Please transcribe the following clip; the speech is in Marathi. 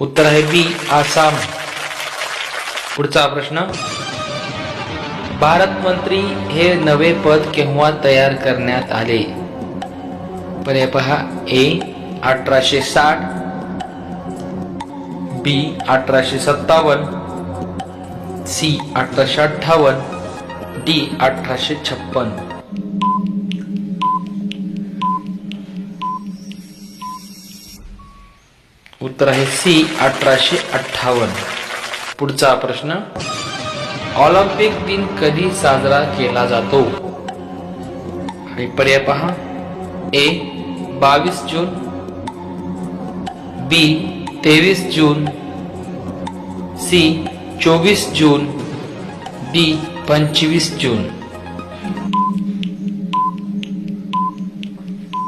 उत्तर आहे बी आसाम. पुढचा प्रश्न. भारत मंत्री हे नवे पद केव्हा तयार करण्यात आले? पर्याय पहा ए अठराशे साठ बी अठराशे सत्तावन्न सी अठराशे अठ्ठावन्न डी अठराशे छप्पन. उत्तर आहे सी अठराशे अठ्ठावन्न. पुढचा प्रश्न ऑलिम्पिक दिन कधी साजरा केला जातो? आणि पर्याय पहा. ए बावीस जून. बी तेवीस जून. सी चोवीस जून. डी पंचवीस जून.